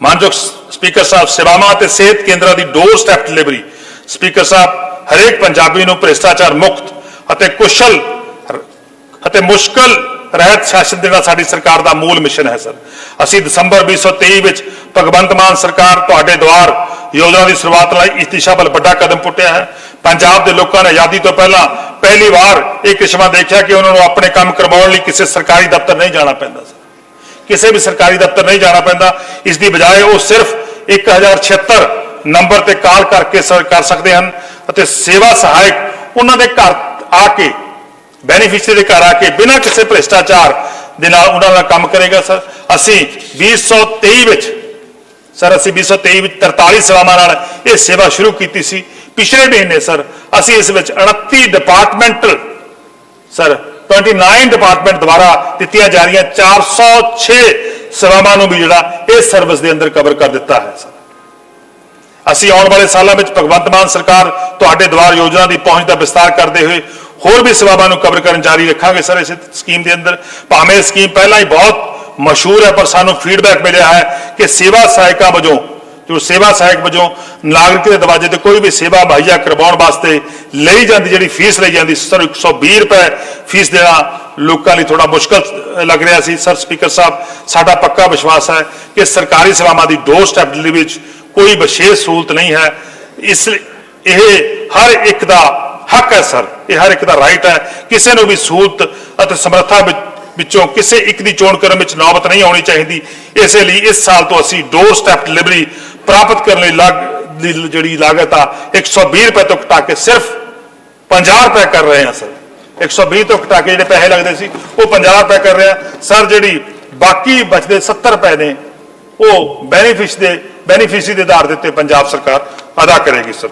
ਮਾਨਯੋਗ ਸਪੀਕਰ ਸਾਹਿਬ, ਸੇਵਾਵਾਂ ਅਤੇ ਸਿਹਤ ਕੇਂਦਰਾਂ ਦੀ ਡੋਰ ਸਟੈਪ ਡਿਲੀਵਰੀ। ਸਪੀਕਰ ਸਾਹਿਬ, ਹਰੇਕ ਪੰਜਾਬੀ ਨੂੰ ਭ੍ਰਿਸ਼ਟਾਚਾਰ ਮੁਕਤ ਅਤੇ ਕੁਸ਼ਲ ਅਤੇ ਮੁਸ਼ਕਲ ਰਹਿਤ ਸ਼ਾਸਨ ਦੇਣਾ ਸਾਡੀ ਸਰਕਾਰ ਦਾ ਮੂਲ ਮਿਸ਼ਨ ਹੈ, ਸਰ। ਅਸੀਂ ਦਸੰਬਰ 2023 ਵਿੱਚ ਭਗਵੰਤ ਮਾਨ ਸਰਕਾਰ ਤੁਹਾਡੇ ਦੁਆਰ ਯੋਜਨਾ ਦੀ ਸ਼ੁਰੂਆਤ ਲਈ ਇਸ ਦਿਸ਼ਾ ਵੱਲ ਵੱਡਾ ਕਦਮ ਪੁੱਟਿਆ ਹੈ। ਪੰਜਾਬ ਦੇ ਲੋਕਾਂ ਨੇ ਆਜ਼ਾਦੀ ਤੋਂ ਪਹਿਲਾਂ ਪਹਿਲੀ ਵਾਰ ਇਹ ਕਿਸਮਾ ਦੇਖਿਆ ਕਿ ਉਹਨਾਂ ਨੂੰ ਆਪਣੇ ਕੰਮ ਕਰਵਾਉਣ ਲਈ ਕਿਸੇ ਸਰਕਾਰੀ ਦਫ਼ਤਰ ਨਹੀਂ ਜਾਣਾ ਪੈਂਦਾ, ਸਰ। ਕਿਸੇ ਵੀ ਸਰਕਾਰੀ ਦਫ਼ਤਰ ਨਹੀਂ ਜਾਣਾ ਪੈਂਦਾ। ਇਸ ਦੀ ਬਜਾਏ ਉਹ ਸਿਰਫ 1076 ਨੰਬਰ ਤੇ ਕਾਲ ਕਰਕੇ ਸਰ, ਕਰ ਸਕਦੇ ਹਨ ਅਤੇ ਸੇਵਾ ਸਹਾਇਕ ਉਹਨਾਂ ਦੇ ਘਰ ਆ ਕੇ ਬੈਨੀਫੀਸ਼ੀਅਰੀ ਦੇ ਘਰ ਆ ਕੇ ਬਿਨਾਂ ਕਿਸੇ ਭ੍ਰਿਸ਼ਟਾਚਾਰ ਦੇ ਨਾਲ ਉਹਨਾਂ ਨਾਲ ਕੰਮ ਕਰੇਗਾ ਸਰ। ਅਸੀਂ 2023 ਵਿੱਚ, ਸਰ ਅਸੀਂ 2023 ਵਿੱਚ 43 ਸੇਵਾਵਾਂ ਨਾਲ ਇਹ ਸੇਵਾ ਸ਼ੁਰੂ ਕੀਤੀ ਸੀ। ਪਿਛਲੇ ਮਹੀਨੇ ਸਰ ਅਸੀਂ ਇਸ ਵਿੱਚ 29 ਡਿਪਾਰਟਮੈਂਟਲ ਸਰ 29 ਡਿਪਾਰਟਮੈਂਟ ਦੁਆਰਾ ਦਿੱਤੀਆਂ ਜਾ ਰਹੀਆਂ 406 ਸੇਵਾਵਾਂ ਨੂੰ ਵੀ ਜਿਹੜਾ ਇਸ ਸਰਵਿਸ ਦੇ ਅੰਦਰ ਕਵਰ ਕਰ ਦਿੱਤਾ ਹੈ ਅਸੀਂ ਆਉਣ ਵਾਲੇ ਸਾਲਾਂ ਵਿੱਚ ਭਗਵੰਤ ਮਾਨ ਸਰਕਾਰ ਤੁਹਾਡੇ ਦੁਆਰ ਯੋਜਨਾ ਦੀ ਪਹੁੰਚ ਦਾ ਵਿਸਤਾਰ ਕਰਦੇ ਹੋਏ ਹੋਰ ਵੀ ਸੇਵਾਵਾਂ ਨੂੰ ਕਵਰ ਕਰਨ ਜਾਰੀ ਰੱਖਾਂਗੇ ਸਰ ਇਸ ਸਕੀਮ ਦੇ ਅੰਦਰ। ਭਾਵੇਂ ਇਹ ਸਕੀਮ ਪਹਿਲਾਂ ਹੀ ਬਹੁਤ ਮਸ਼ਹੂਰ ਹੈ, ਪਰ ਸਾਨੂੰ ਫੀਡਬੈਕ ਮਿਲਿਆ ਹੈ ਕਿ ਸੇਵਾ ਸਹਾਇਕਾਂ ਵਜੋਂ ਜੋ ਸੇਵਾ ਸਹਾਇਕ ਵਜੋਂ ਨਾਗਰਿਕ ਦੇ ਦਰਵਾਜ਼ੇ ਤੇ ਕੋਈ ਵੀ ਸੇਵਾ ਮੁਹੱਈਆ ਕਰਵਾਉਣ ਵਾਸਤੇ ਲਈ ਜਾਂਦੀ, ਜਿਹੜੀ ਫੀਸ ਲਈ ਜਾਂਦੀ, ਸਰ 120 ਰੁਪਏ ਫੀਸ ਦੇਣਾ ਲੋਕਾਂ ਲਈ ਥੋੜਾ ਮੁਸ਼ਕਲ ਲੱਗ ਰਿਹਾ ਸੀ। ਸਰ, ਸਪੀਕਰ ਸਾਹਿਬ, ਸਾਡਾ ਪੱਕਾ ਵਿਸ਼ਵਾਸ ਹੈ ਕਿ ਸਰਕਾਰੀ ਸੇਵਾਵਾਂ ਦੀ ਡੋਰ ਸਟੈਪ ਡਿਲੀਵਰੀ ਵਿੱਚ ਕੋਈ ਵਿਸ਼ੇਸ਼ ਸਹੂਲਤ ਨਹੀਂ ਹੈ। ਇਸ ਇਹ ਹਰ ਇੱਕ ਦਾ ਹੱਕ ਹੈ, ਸਰ। ਇਹ ਹਰ ਇੱਕ ਦਾ ਰਾਈਟ ਹੈ। ਕਿਸੇ ਨੂੰ ਵੀ ਸਹੂਲਤ ਅਤੇ ਸਮਰੱਥਾ ਵਿੱਚੋਂ ਕਿਸੇ ਇੱਕ ਦੀ ਚੋਣ ਕਰਨ ਵਿੱਚ ਨੌਬਤ ਨਹੀਂ ਆਉਣੀ ਚਾਹੀਦੀ। ਇਸੇ ਲਈ ਇਸ ਸਾਲ ਤੋਂ ਅਸੀਂ ਡੋਰ ਸਟੈਪ ਡਿਲੀਵਰੀ ਪ੍ਰਾਪਤ ਕਰਨ ਲਈ ਲਾਗ ਦੀ ਜਿਹੜੀ ਲਾਗਤ ਆ 120 ਰੁਪਏ ਤੋਂ ਘਟਾ ਕੇ ਸਿਰਫ 50 ਰੁਪਏ ਕਰ ਰਹੇ ਹਾਂ ਸਰ। 120 ਤੋਂ ਘਟਾ ਕੇ ਜਿਹੜੇ ਪੈਸੇ ਲੱਗਦੇ ਸੀ, ਉਹ 50 ਰੁਪਏ ਕਰ ਰਿਹਾ। ਸਰ, ਜਿਹੜੀ ਬਾਕੀ ਬਚਦੇ 70 ਰੁਪਏ ਨੇ, ਉਹ ਬੈਨੀਫਿਸ਼ ਦੇ ਬੈਨੀਫਿਸ਼ਰੀ ਦੇ ਆਧਾਰ ਦੇ ਉੱਤੇ ਪੰਜਾਬ ਸਰਕਾਰ ਅਦਾ ਕਰੇਗੀ ਸਰ।